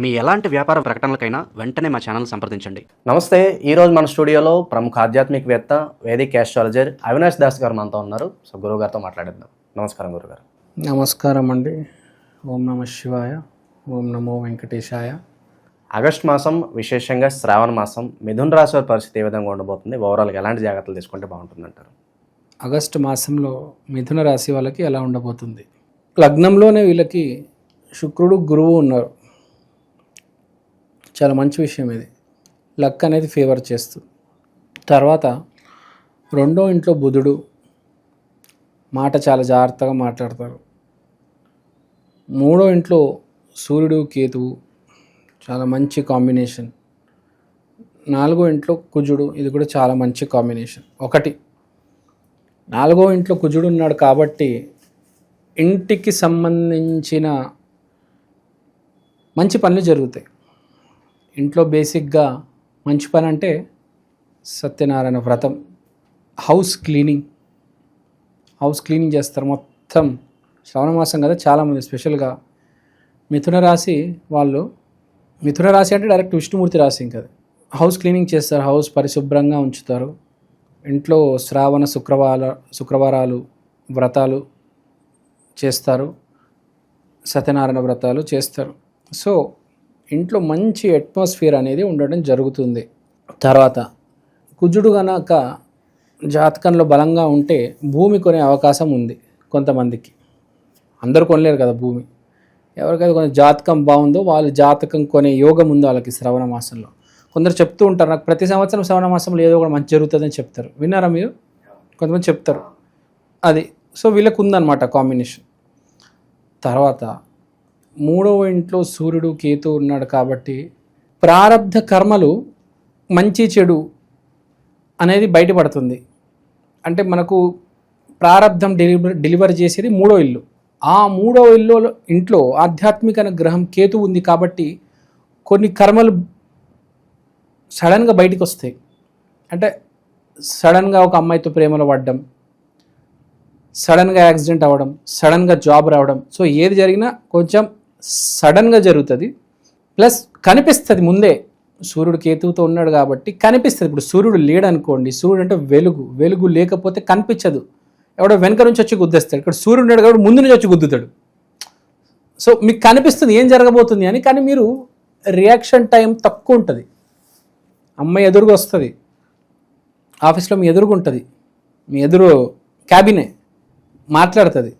మీ ఎలాంటి వ్యాపార ప్రకటనలకైనా వెంటనే మా ఛానల్ సంప్రదించండి. నమస్తే ఈరోజు మన స్టూడియోలో ప్రముఖ ఆధ్యాత్మికవేత్త వేదిక్ ఆస్ట్రాలజర్ అవినాష్ దాస్ గారు మనతో ఉన్నారు. సో గురువు గారితో మాట్లాడిద్దాం. నమస్కారం గురుగారు నమస్కారం అండి. ఓం నమ శివాయ ఓం నమో వెంకటేశాయ. ఆగస్ట్ మాసం విశేషంగా శ్రావణ మాసం మిథున్ రాశి వారి పరిస్థితి ఏ విధంగా ఉండబోతుంది? ఓవరాల్గా ఎలాంటి జాగ్రత్తలు తీసుకుంటే బాగుంటుంది అంటారు ఆగస్టు మాసంలో మిథున రాశి వాళ్ళకి ఎలా ఉండబోతుంది? లగ్నంలోనే వీళ్ళకి శుక్రుడు గురువు ఉన్నారు. చాలా మంచి విషయం ఇది. లక్ అనేది ఫేవర్ చేస్తుంది తర్వాత రెండో ఇంట్లో బుధుడు మాట చాలా జాగ్రత్తగా మాట్లాడతారు. మూడో ఇంట్లో సూర్యుడు కేతువు చాలా మంచి కాంబినేషన్. నాలుగో ఇంట్లో కుజుడు ఇది కూడా చాలా మంచి కాంబినేషన్. ఒకటి నాలుగో ఇంట్లో కుజుడు ఉన్నాడు కాబట్టి ఇంటికి సంబంధించిన మంచి పనులు జరుగుతాయి. ఇంట్లో బేసిక్గా మంచి పని అంటే సత్యనారాయణ వ్రతం. House cleaning. హౌస్ క్లీనింగ్ చేస్తారు మొత్తం. శ్రావణ మాసం కదా చాలామంది స్పెషల్గా మిథున రాశి వాళ్ళు. మిథున రాశి అంటే డైరెక్ట్ విష్ణుమూర్తి రాశి ఇంకా హౌస్ క్లీనింగ్ చేస్తారు హౌస్ పరిశుభ్రంగా ఉంచుతారు. ఇంట్లో శ్రావణ శుక్రవార శుక్రవారాలు వ్రతాలు చేస్తారు. సత్యనారాయణ వ్రతాలు చేస్తారు. సో ఇంట్లో మంచి అట్మాస్ఫియర్ అనేది ఉండడం జరుగుతుంది. తర్వాత కుజుడు గనక జాతకంలో బలంగా ఉంటే భూమి కొనే అవకాశం ఉంది కొంతమందికి. అందరూ కొనలేరు కదా భూమి. ఎవరికైతే కొంచెం జాతకం బాగుందో వాళ్ళు జాతకం కొనే యోగం ఉంది వాళ్ళకి శ్రవణ మాసంలో. కొందరు చెప్తూ ఉంటారు నాకు ప్రతి సంవత్సరం శ్రవణ మాసంలో ఏదో ఒకటి మంచి జరుగుతుందని చెప్తారు. విన్నారా మీరు? కొంతమంది చెప్తారు. అది. సో వీళ్ళకు ఉందన్నమాట కాంబినేషన్. తర్వాత మూడవ ఇంట్లో సూర్యుడు కేతు ఉన్నాడు కాబట్టి ప్రారబ్ధ కర్మలు మంచి చెడు అనేది బయటపడుతుంది. అంటే మనకు ప్రారబ్ధం డెలివర్ డెలివర్ చేసేది మూడో ఇల్లు. ఆ మూడో ఇల్లు ఇంట్లో ఆధ్యాత్మిక గ్రహం కేతు ఉంది కాబట్టి కొన్ని కర్మలు సడన్గా బయటికి వస్తాయి అంటే సడన్గా ఒక అమ్మాయితో ప్రేమలో పడ్డం సడన్గా యాక్సిడెంట్ అవ్వడం సడన్గా జాబ్ రావడం. సో ఏది జరిగినా కొంచెం సడన్గా జరుగుతుంది. ప్లస్ కనిపిస్తుంది ముందే. సూర్యుడు కేతువుతో ఉన్నాడు కాబట్టి కనిపిస్తుంది. ఇప్పుడు సూర్యుడు లేడనుకోండి సూర్యుడు అంటే వెలుగు. వెలుగు లేకపోతే కనిపించదు. ఎవడో వెనక నుంచి వచ్చి గుద్దేస్తాడు. ఇక్కడ సూర్యుడు ఉన్నాడు కాబట్టి ముందు నుంచి వచ్చి గుద్దుతాడు. సో మీకు కనిపిస్తుంది ఏం జరగబోతుంది అని కానీ మీరు రియాక్షన్ టైం తక్కువ ఉంటుంది. అమ్మాయి ఎదురుగా వస్తుంది. ఆఫీస్లో మీ ఎదురుగా ఉంటుంది. మీ ఎదురు క్యాబినే మాట్లాడుతుంది.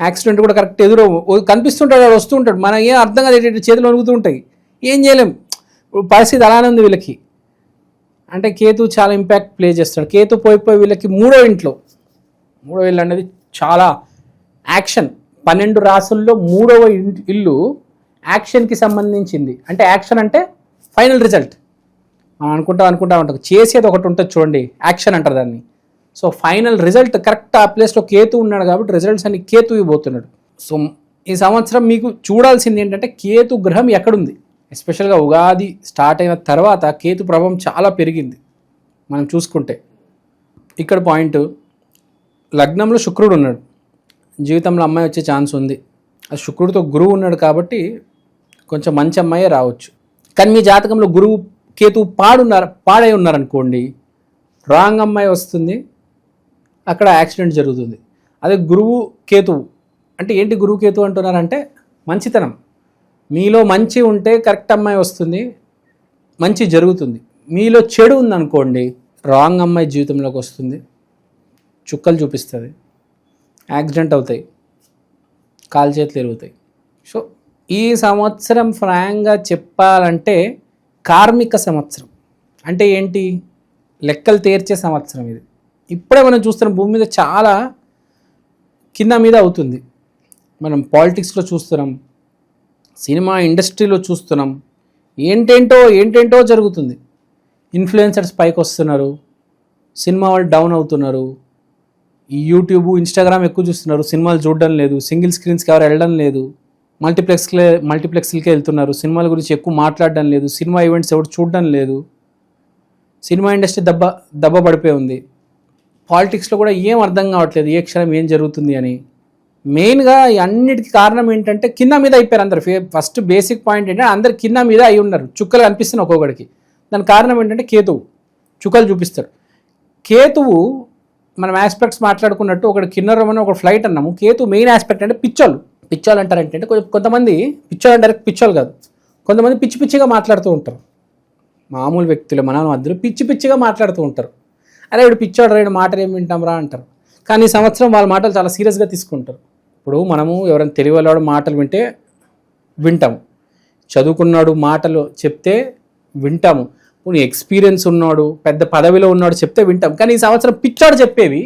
యాక్సిడెంట్ కూడా కరెక్ట్ ఎదురు కనిపిస్తుంటాడు వాడు వస్తూ ఉంటాడు ఏం అర్థం కాదు చేతులు వణుకుతూ ఉంటాయి. ఏం చేయలేం. పరిస్థితి అలానే ఉంది వీళ్ళకి. అంటే కేతు చాలా ఇంపాక్ట్ ప్లే చేస్తాడు. కేతు పోయి పోయి వీళ్ళకి మూడో ఇంట్లో. మూడో ఇల్లు అనేది చాలా యాక్షన్ పన్నెండు రాసుల్లో మూడవ ఇల్లు యాక్షన్కి సంబంధించింది. అంటే యాక్షన్ అంటే ఫైనల్ రిజల్ట్ మనం అనుకుంటా అనుకుంటా ఉంటాం చేసేది ఒకటి ఉంటుంది చూడండి. యాక్షన్ అంటారు దాన్ని. సో ఫైనల్ రిజల్ట్ కరెక్ట్ ఆ ప్లేస్లో కేతు ఉన్నాడు కాబట్టి రిజల్ట్స్ అన్ని కేతు ఇవ్వబోతున్నాడు. సో ఈ సంవత్సరం మీకు చూడాల్సింది ఏంటంటే కేతు గ్రహం ఎక్కడుంది? ఎస్పెషల్గా ఉగాది స్టార్ట్ అయిన తర్వాత కేతు ప్రభావం చాలా పెరిగింది. మనం చూసుకుంటే ఇక్కడ పాయింట్ లగ్నంలో శుక్రుడు ఉన్నాడు. జీవితంలో అమ్మాయి వచ్చే ఛాన్స్ ఉంది. ఆ శుక్రుడితో గురువు ఉన్నాడు కాబట్టి కొంచెం మంచి అమ్మాయే రావచ్చు. కానీ మీ జాతకంలో గురువు కేతు పాడున్నారు పాడై ఉన్నారనుకోండి రాంగ్ అమ్మాయి వస్తుంది. అక్కడ యాక్సిడెంట్ జరుగుతుంది. అదే గురువు కేతువు అంటే ఏంటి గురువు కేతువు అంటున్నారంటే మంచితనం. మీలో మంచి ఉంటే కరెక్ట్ అమ్మాయి వస్తుంది మంచి జరుగుతుంది. మీలో చెడు ఉందనుకోండి రాంగ్ అమ్మాయి జీవితంలోకి వస్తుంది చుక్కలు చూపిస్తుంది యాక్సిడెంట్ అవుతాయి కాలు చేతులు ఎరుగుతాయి. సో ఈ సంవత్సరం ఫ్రాంక్గా చెప్పాలంటే కార్మిక సంవత్సరం. అంటే ఏంటి? లెక్కలు తీర్చే సంవత్సరం ఇది. ఇప్పుడే మనం చూస్తున్న భూమి మీద చాలా కింద మీద అవుతుంది. మనం పాలిటిక్స్లో చూస్తున్నాం సినిమా ఇండస్ట్రీలో చూస్తున్నాం ఏంటేంటో ఏంటేంటో జరుగుతుంది. ఇన్ఫ్లుయెన్సర్స్ పైకి వస్తున్నారు సినిమా వాళ్ళు డౌన్ అవుతున్నారు ఈ యూట్యూబ్ ఇన్స్టాగ్రామ్ ఎక్కువ చూస్తున్నారు సినిమాలు చూడడం లేదు సింగిల్ స్క్రీన్స్కి ఎవరు వెళ్ళడం లేదు మల్టీప్లెక్స్లే మల్టీప్లెక్స్లకే వెళ్తున్నారు సినిమాల గురించి ఎక్కువ మాట్లాడడం లేదు సినిమా ఈవెంట్స్ ఎవరు చూడడం లేదు సినిమా ఇండస్ట్రీ దెబ్బ దెబ్బ పడిపోయి ఉంది. పాలిటిక్స్లో కూడా ఏం అర్థం కావట్లేదు ఏ క్షణం ఏం జరుగుతుంది అని. మెయిన్గా అన్నిటికీ కారణం ఏంటంటే కింద మీద అయిపోయారు అందరు. ఫస్ట్ బేసిక్ పాయింట్ ఏంటంటే అందరు కింద మీద అయి ఉన్నారు. చుక్కలు కనిపిస్తున్నాయి ఒక్కొక్కడికి. దాని కారణం ఏంటంటే కేతువు. చుక్కలు చూపిస్తారు. కేతువు మనం ఆస్పెక్ట్స్ మాట్లాడుకున్నట్టు ఒకటి కిన్నరం అని ఒక ఫ్లైట్ అన్నాము. కేతు మెయిన్ ఆస్పెక్ట్ అంటే పిచ్చోళ్ళు. పిచ్చోళ్ళు అంటారంటే ఏంటంటే కొంచెం- కొంతమంది పిచ్చోళ్ళు అంటే డైరెక్ట్ పిచ్చోళ్ళు కాదు. కొంతమంది పిచ్చి పిచ్చిగా మాట్లాడుతూ ఉంటారు. మామూలు వ్యక్తులు మన అందరూ పిచ్చి పిచ్చిగా మాట్లాడుతూ ఉంటారు. అరే ఇప్పుడు పిచ్చాడు రేడు మాటలు ఏం వింటాం రా అంటారు. కానీ ఈ సంవత్సరం వాళ్ళ మాటలు చాలా సీరియస్గా తీసుకుంటారు. ఇప్పుడు మనము ఎవరైనా తెలియవాళ్ళ మాటలు వింటే వింటాము. చదువుకున్నాడు మాటలు చెప్తే వింటాము. పోనీ ఎక్స్పీరియన్స్ ఉన్నాడు పెద్ద పదవిలో ఉన్నాడు చెప్తే వింటాం కానీ ఈ సంవత్సరం పిచ్చాడు చెప్పేవి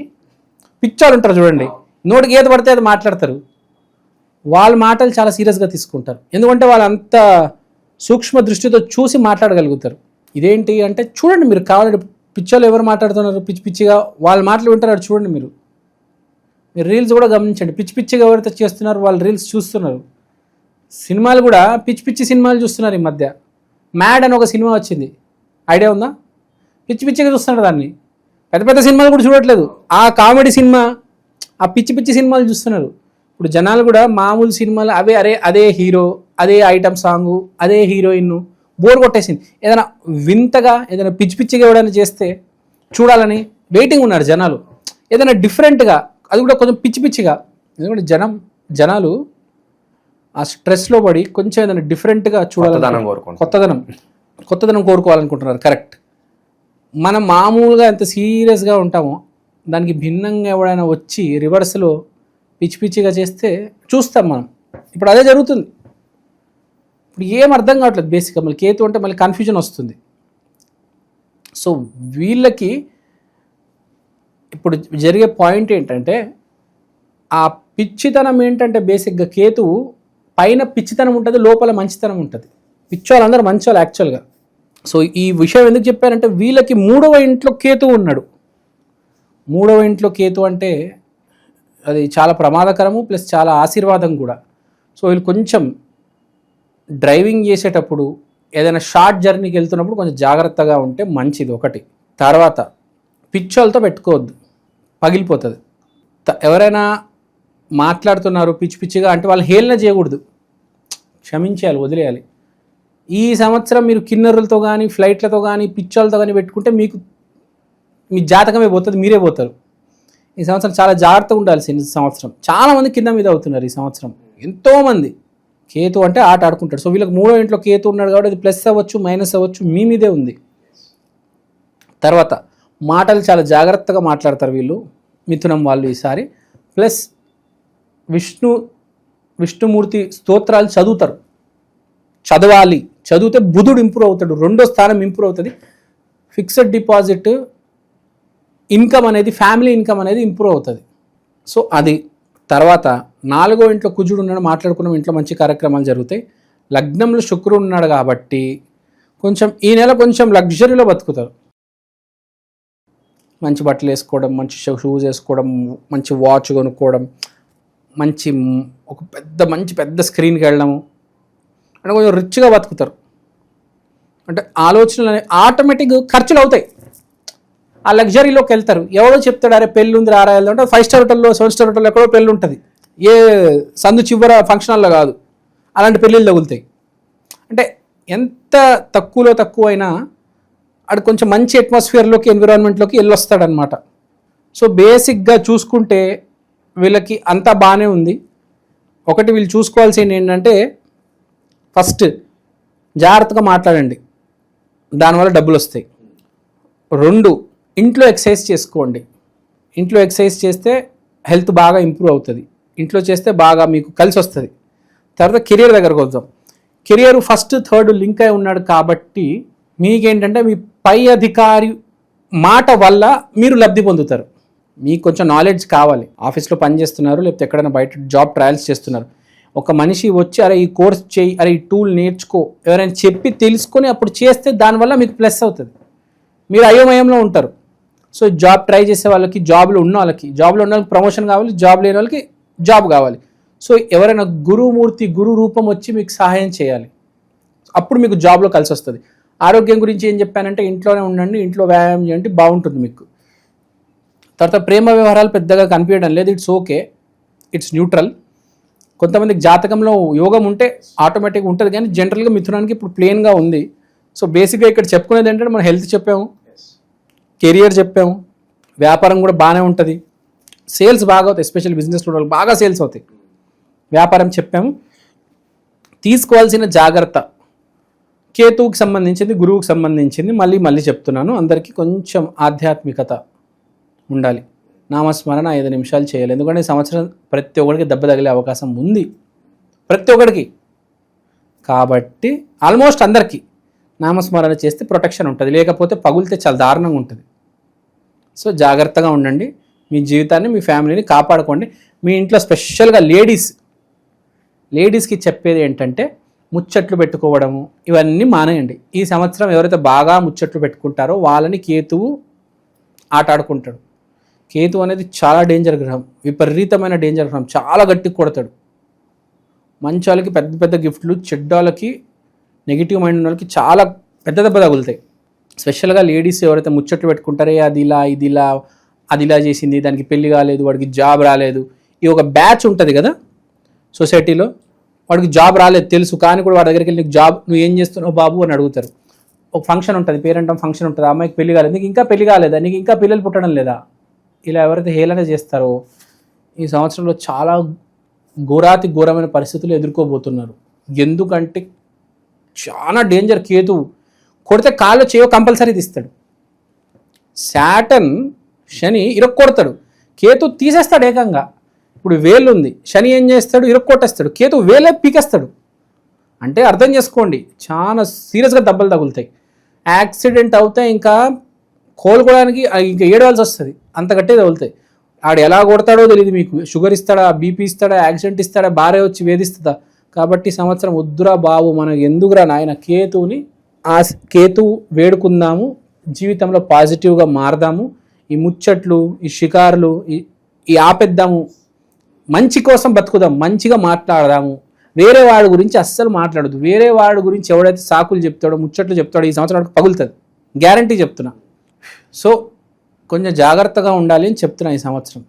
పిచ్చాడు ఉంటారు చూడండి. నోటికి ఏది పడితే అది మాట్లాడతారు. వాళ్ళ మాటలు చాలా సీరియస్గా తీసుకుంటారు. ఎందుకంటే వాళ్ళు అంత సూక్ష్మ దృష్టితో చూసి మాట్లాడగలుగుతారు. ఇదేంటి అంటే చూడండి మీరు కావాలంటే పిచ్చోళ్ళు ఎవరు మాట్లాడుతున్నారు? పిచ్చి పిచ్చిగా వాళ్ళ మాటలు వింటారు చూడండి మీరు. మీరు రీల్స్ కూడా గమనించండి. పిచ్చి పిచ్చిగా ఎవరైతే చేస్తున్నారు వాళ్ళు రీల్స్ చూస్తున్నారు. సినిమాలు కూడా పిచ్చి పిచ్చి సినిమాలు చూస్తున్నారు ఈ మధ్య. మ్యాడ్ అని ఒక సినిమా వచ్చింది. ఐడియా ఉందా? పిచ్చి పిచ్చిగా చూస్తున్నారు దాన్ని. పెద్ద పెద్ద సినిమాలు కూడా చూడట్లేదు. ఆ కామెడీ సినిమా ఆ పిచ్చి పిచ్చి సినిమాలు చూస్తున్నారు. ఇప్పుడు జనాలు కూడా మామూలు సినిమాలు అవే అరే అదే హీరో అదే ఐటమ్ సాంగు అదే హీరోయిన్ బోర్ కొట్టేసింది. ఏదైనా వింతగా ఏదైనా పిచ్చి పిచ్చిగా ఎవడైనా చేస్తే చూడాలని వెయిటింగ్ ఉన్నారు జనాలు. ఏదైనా డిఫరెంట్గా అది కూడా కొంచెం పిచ్చి పిచ్చిగా. ఎందుకంటే జనం జనాలు ఆ స్ట్రెస్లో పడి కొంచెం ఏదైనా డిఫరెంట్గా చూడాలని కొత్తదనం కొత్తదనం. కోరుకోవాలనుకుంటున్నారు. కరెక్ట్ మనం మామూలుగా ఎంత సీరియస్గా ఉంటామో దానికి భిన్నంగా ఎవడైనా వచ్చి రివర్స్లో పిచ్చి పిచ్చిగా చేస్తే చూస్తాం మనం. ఇప్పుడు అదే జరుగుతుంది. ఇప్పుడు ఏం అర్థం కావట్లేదు బేసిక్గా మళ్ళీ కేతు అంటే మళ్ళీ కన్ఫ్యూజన్ వస్తుంది. సో వీళ్ళకి ఇప్పుడు జరిగే పాయింట్ ఏంటంటే ఆ పిచ్చితనం ఏంటంటే బేసిక్గా కేతువు పైన పిచ్చితనం ఉంటుంది లోపల మంచితనం ఉంటుంది. పిచ్చోళ్ళందరూ మంచోళ్ళు యాక్చువల్గా సో ఈ విషయం ఎందుకు చెప్పారంటే వీళ్ళకి మూడవ ఇంట్లో కేతు ఉన్నాడు. మూడవ ఇంట్లో కేతు అంటే అది చాలా ప్రమాదకరము ప్లస్ చాలా ఆశీర్వాదం కూడా. సో వీళ్ళు కొంచెం డ్రైవింగ్ చేసేటప్పుడు ఏదైనా షార్ట్ జర్నీకి వెళ్తున్నప్పుడు కొంచెం జాగ్రత్తగా ఉంటే మంచిది ఒకటి. తర్వాత పిచ్చోళ్ళతో పెట్టుకోవద్దు. పగిలిపోతుంది. త- ఎవరైనా మాట్లాడుతున్నారు పిచ్చి పిచ్చిగా అంటే వాళ్ళు హేళన చేయకూడదు. క్షమించేయాలి వదిలేయాలి. ఈ సంవత్సరం మీరు కిన్నరులతో కానీ ఫ్లైట్లతో కానీ పిచ్చోళ్ళతో కానీ పెట్టుకుంటే మీకు మీ జాతకమే పోతుంది మీరే పోతారు. ఈ సంవత్సరం చాలా జాగ్రత్తగా ఉండాల్సింది సంవత్సరం. చాలామంది కింద మీద అవుతున్నారు ఈ సంవత్సరం. ఎంతోమంది కేతు అంటే ఆట ఆడుకుంటాడు. సో వీళ్ళకి మూడో ఇంట్లో కేతు ఉన్నాడు కాబట్టి అది ప్లస్ అవ్వచ్చు మైనస్ అవ్వచ్చు మీ మీదే ఉంది. తర్వాత మాటలు చాలా జాగ్రత్తగా మాట్లాడతారు వీళ్ళు మిథునం వాళ్ళు ఈసారి. ప్లస్ విష్ణు విష్ణుమూర్తి స్తోత్రాలు చదువుతారు. చదవాలి. చదివితే బుధుడు ఇంప్రూవ్ అవుతాడు. రెండో స్థానం ఇంప్రూవ్ అవుతుంది. ఫిక్స్డ్ డిపాజిట్ ఇన్కమ్ అనేది ఫ్యామిలీ ఇన్కమ్ అనేది ఇంప్రూవ్ అవుతుంది. సో అది తర్వాత నాలుగో ఇంట్లో కుజుడు ఉన్నాడు మాట్లాడుకున్న ఇంట్లో మంచి కార్యక్రమాలు జరుగుతాయి. లగ్నంలో శుక్రుడు ఉన్నాడు కాబట్టి కొంచెం ఈ నెల కొంచెం లగ్జరీలో బతుకుతారు. మంచి బట్టలు వేసుకోవడం మంచి షూస్ వేసుకోవడం మంచి వాచ్ కొనుక్కోవడం మంచి ఒక పెద్ద మంచి పెద్ద స్క్రీన్కి వెళ్ళడము అంటే కొంచెం రిచ్గా బతుకుతారు. అంటే ఆలోచనలు అనేవి ఆటోమేటిక్ ఖర్చులు అవుతాయి. ఆ లగ్జరీలోకి వెళ్తారు. ఎవరో చెప్తాడు అరే పెళ్ళి ఉంది రారా అంటే ఫైవ్ స్టార్ హోటల్లో సెవెన్ స్టార్ హోటల్లో ఎక్కడో పెళ్ళి ఉంటుంది ఏ సందు చివర ఫంక్షన్ హాల్లో కాదు. అలాంటి పెళ్ళిళ్ళు తగులుతాయి. అంటే ఎంత తక్కువలో తక్కువ అయినా అక్కడ కొంచెం మంచి అట్మాస్ఫియర్లోకి ఎన్విరాన్మెంట్లోకి వెళ్ళొస్తాడనమాట సో బేసిక్గా చూసుకుంటే వీళ్ళకి అంతా బాగానే ఉంది. ఒకటి వీళ్ళు చూసుకోవాల్సింది ఏంటంటే ఫస్ట్ జాగ్రత్తగా మాట్లాడండి. దానివల్ల డబ్బులు వస్తాయి. రెండు ఇంట్లో ఎక్సర్సైజ్ చేసుకోండి. ఇంట్లో ఎక్సర్సైజ్ చేస్తే హెల్త్ బాగా ఇంప్రూవ్ అవుతుంది. ఇంట్లో చేస్తే బాగా మీకు కలిసి వస్తుంది. తర్వాత కెరియర్ దగ్గరకు వద్దాం. కెరియర్ ఫస్ట్ థర్డ్ లింక్ అయి ఉన్నాడు కాబట్టి మీకేంటంటే మీ పై అధికారి మాట వల్ల మీరు లబ్ధి పొందుతారు. మీకు కొంచెం నాలెడ్జ్ కావాలి. ఆఫీస్లో పని చేస్తున్నారు లేకపోతే ఎక్కడైనా బయట జాబ్ ట్రయల్స్ చేస్తున్నారు. ఒక మనిషి వచ్చి అరే ఈ కోర్స్ చేయి అరే ఈ టూల్ నేర్చుకో. ఎవరైనా చెప్పి తెలుసుకొని అప్పుడు చేస్తే దానివల్ల మీకు ప్లస్ అవుతుంది. మీరు అయోమయంలో ఉంటారు. సో జాబ్ ట్రై చేసే వాళ్ళకి జాబ్లో ఉన్న వాళ్ళకి జాబ్లో ఉన్న వాళ్ళకి ప్రమోషన్ కావాలి జాబ్ లేని వాళ్ళకి జాబ్ కావాలి. సో ఎవరైనా గురుమూర్తి గురు రూపం వచ్చి మీకు సహాయం చేయాలి. అప్పుడు మీకు జాబ్లో కలిసి వస్తుంది. ఆరోగ్యం గురించి ఏం చెప్పానంటే ఇంట్లోనే ఉండండి ఇంట్లో వ్యాయామం చేయండి బాగుంటుంది మీకు. తర్వాత ప్రేమ వ్యవహారాలు పెద్దగా కనిపించడం లేదు ఇట్స్ ఓకే ఇట్స్ న్యూట్రల్. కొంతమందికి జాతకంలో యోగం ఉంటే ఆటోమేటిక్గా ఉంటుంది కానీ జనరల్గా మిథునానికి ఇప్పుడు ప్లేన్గా ఉంది. సో బేసిక్గా ఇక్కడ చెప్పుకునేది ఏంటంటే మనం హెల్త్ చెప్పాము కెరియర్ చెప్పాము వ్యాపారం కూడా బాగానే ఉంటుంది. సేల్స్ బాగా అవుతాయి ఎస్పెషల్ బిజినెస్ వాళ్ళు బాగా సేల్స్ అవుతాయి. వ్యాపారం చెప్పాము. తీసుకోవాల్సిన జాగ్రత్త. కేతువుకి సంబంధించింది గురువుకి సంబంధించింది మళ్ళీ మళ్ళీ చెప్తున్నాను. అందరికీ కొంచెం ఆధ్యాత్మికత ఉండాలి. నామస్మరణ ఐదు నిమిషాలు చేయాలి. ఎందుకంటే సంవత్సరం ప్రతి ఒక్కరికి దెబ్బ తగిలే అవకాశం ఉంది. ప్రతి ఒక్కరికి కాబట్టి ఆల్మోస్ట్ అందరికీ నామస్మరణ చేస్తే ప్రొటెక్షన్ ఉంటుంది. లేకపోతే పగులితే చాలా దారుణంగా ఉంటుంది. సో జాగ్రత్తగా ఉండండి. మీ జీవితాన్ని మీ ఫ్యామిలీని కాపాడుకోండి. మీ ఇంట్లో స్పెషల్గా లేడీస్ లేడీస్కి చెప్పేది ఏంటంటే ముచ్చట్లు పెట్టుకోవడము ఇవన్నీ మానేయండి. ఈ సంవత్సరం ఎవరైతే బాగా ముచ్చట్లు పెట్టుకుంటారో వాళ్ళని కేతువు ఆటాడుకుంటాడు. కేతు అనేది చాలా డేంజర్ గ్రహం విపరీతమైన డేంజర్ గ్రహం చాలా గట్టి కొడతాడు. మంచి వాళ్ళకి పెద్ద పెద్ద గిఫ్ట్లు చెడ్డోళ్ళకి నెగిటివ్ మైండ్ ఉన్న వాళ్ళకి చాలా పెద్ద దెబ్బ తగులుతాయి. స్పెషల్గా లేడీస్ ఎవరైతే ముచ్చట్లు పెట్టుకుంటారే అది ఇలా ఇది ఇలా అది ఇలా చేసింది దానికి పెళ్ళి కాలేదు వాడికి జాబ్ రాలేదు. ఈ ఒక బ్యాచ్ ఉంటుంది కదా సొసైటీలో వాడికి జాబ్ రాలేదు తెలుసు కానీ కూడా వాడి దగ్గరికి వెళ్ళి జాబ్ నువ్వు ఏం చేస్తున్నావు బాబు అని అడుగుతారు. ఒక ఫంక్షన్ ఉంటుంది పేరెంట్ ఫంక్షన్ ఉంటుంది అమ్మాయికి పెళ్ళి కాలేదు నీకు ఇంకా పెళ్ళి కాలేదా నీకు ఇంకా పిల్లలు పుట్టడం లేదా? ఇలా ఎవరైతే హేళన చేస్తారో ఈ సంవత్సరంలో చాలా ఘోరాతి ఘోరమైన పరిస్థితులు ఎదుర్కోబోతున్నారు. ఎందుకంటే చాలా డేంజర్ కేతువు. కొడితే కాళ్ళు చేయో కంపల్సరీ తీస్తాడు. శాటన్ శని ఇరక్కొడతాడు. కేతు తీసేస్తాడు ఏకంగా. ఇప్పుడు వేలు ఉంది శని ఏం చేస్తాడు? ఇరక్కొట్టేస్తాడు. కేతు వేలే పీకేస్తాడు. అంటే అర్థం చేసుకోండి. చాలా సీరియస్గా దెబ్బలు తగులుతాయి. యాక్సిడెంట్ అవుతే ఇంకా కోలుకోవడానికి ఇంకా ఏడవలసి వస్తుంది. అంత తగులుతాయి. ఆడు ఎలా కొడతాడో తెలియదు మీకు. షుగర్ ఇస్తాడా? బీపీ ఇస్తాడా? యాక్సిడెంట్ ఇస్తాడా? భార్య వచ్చి వేధిస్తుందా? కాబట్టి సంవత్సరం వద్దురా బాబు మనకు ఎందుకురా నాయన? కేతువుని ఆ కేతువు వేడుకుందాము. జీవితంలో పాజిటివ్గా మారదాము. ఈ ముచ్చట్లు ఈ షికారులు ఈ ఈ ఆపేద్దాము. మంచి కోసం బతుకుదాం మంచిగా మాట్లాడదాము. వేరే వాడి గురించి అస్సలు మాట్లాడదు వేరే వాడి గురించి ఎవడైతే సాకులు చెప్తాడో ముచ్చట్లు చెప్తాడో ఈ సంవత్సరం వాడికి పగులుతుంది. గ్యారంటీ చెప్తున్నా. సో కొంచెం జాగ్రత్తగా ఉండాలి అని చెప్తున్నా ఈ సంవత్సరం.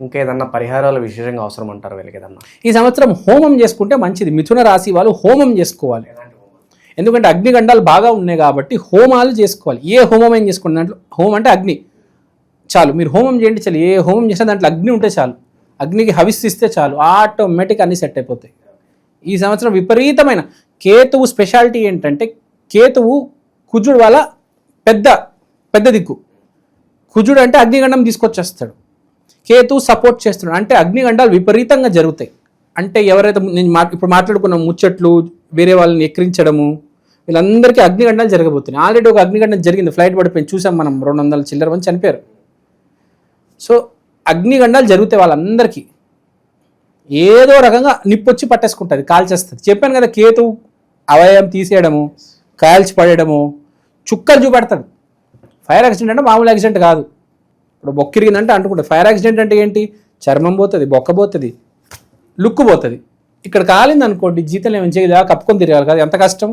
ఇంకా ఏదన్నా పరిహారాలు విశేషంగా అవసరం అంటారు వీళ్ళకి ఏదన్నా? ఈ సంవత్సరం హోమం చేసుకుంటే మంచిది. మిథున రాశి వాళ్ళు హోమం చేసుకోవాలి. ఎందుకంటే అగ్నిగండాలు బాగా ఉన్నాయి కాబట్టి హోమాలు చేసుకోవాలి. ఏ హోమం ఏం చేసుకోండి దాంట్లో హోమం అంటే అగ్ని. చాలు. మీరు హోమం చేయండి చాలు. ఏ హోమం చేసినా దాంట్లో అగ్ని ఉంటే చాలు. అగ్నికి హవిస్తిస్తే చాలు. ఆటోమేటిక్ అన్ని సెట్ అయిపోతాయి. ఈ సంవత్సరం విపరీతమైన కేతువు స్పెషాలిటీ ఏంటంటే కేతువు కుజుడు వల్ల పెద్ద పెద్ద దిక్కు. కుజుడు అంటే అగ్నిగండం తీసుకొచ్చేస్తాడు. కేతువు సపోర్ట్ చేస్తున్నాడు అంటే అగ్నిగండాలు విపరీతంగా జరుగుతాయి. అంటే ఎవరైతే నేను మా ఇప్పుడు మాట్లాడుకున్న ముచ్చట్లు వేరే వాళ్ళని ఎక్కిరించడము వీళ్ళందరికీ అగ్నిగండాలు జరగబోతున్నాయి. ఆల్రెడీ ఒక అగ్నిగండం జరిగింది. ఫ్లైట్ పడిపోయింది. చూసాం మనం. రెండు వందల చిల్లర మంది చనిపోయారు. సో అగ్నిగండాలు జరుగుతాయి వాళ్ళందరికీ ఏదో రకంగా నిప్పొచ్చి పట్టేసుకుంటుంది కాల్చేస్తుంది. చెప్పాను కదా కేతు అవయవం తీసేయడము కాల్చి పడేయడము చుక్కలు చూపెడతాడు. ఫైర్ యాక్సిడెంట్ అంటే మామూలు యాక్సిడెంట్ కాదు. ఇప్పుడు బొక్కిరిగిందంటే అంటుకుంటుంది. ఫైర్ యాక్సిడెంట్ అంటే ఏంటి? చర్మం పోతుంది బొక్క పోతుంది లుక్ పోతుంది. ఇక్కడ కాలింది అనుకోండి జీతం ఏమైనా చేయదా కప్పుకొని తిరగాలి కదా ఎంత కష్టం?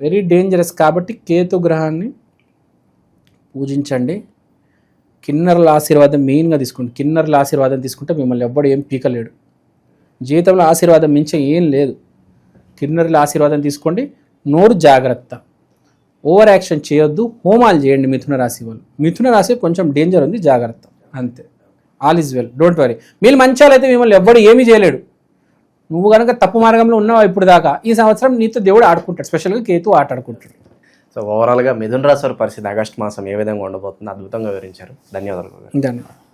వెరీ డేంజరస్ కాబట్టి కేతు గ్రహాన్ని పూజించండి. కిన్నర్ల ఆశీర్వాదం మెయిన్గా తీసుకోండి కిన్నర్ల ఆశీర్వాదం తీసుకుంటే మిమ్మల్ని ఎవ్వడు ఏం పీకలేడు. జీవితంలో ఆశీర్వాదం మించే ఏం లేదు. కిన్నర్ల ఆశీర్వాదం తీసుకోండి. నోరు జాగ్రత్త. ఓవర్ యాక్షన్ చేయొద్దు. హోమాలు చేయండి మిథున రాశి వాళ్ళు. మిథున రాశి కొంచెం డేంజర్ ఉంది. జాగ్రత్త. అంతే. All is well. Don't worry మీరు మంచి అయితే మిమ్మల్ని ఎవ్వడు ఏమీ చేయలేడు. నువ్వు కనుక తప్పు మార్గంలో ఉన్నావు ఇప్పుడు దాకా? ఈ సంవత్సరం నీతో దేవుడు ఆడుకుంటాడు. స్పెషల్గా కేతు ఆట ఆడుకుంటాడు. సో ఓవరాల్గా మిథున రాశి వారి పరిస్థితి ఆగస్టు మాసం ఏ విధంగా ఉండబోతుందో అద్భుతంగా వివరించారు. ధన్యవాదాలు ధన్యవాదాలు.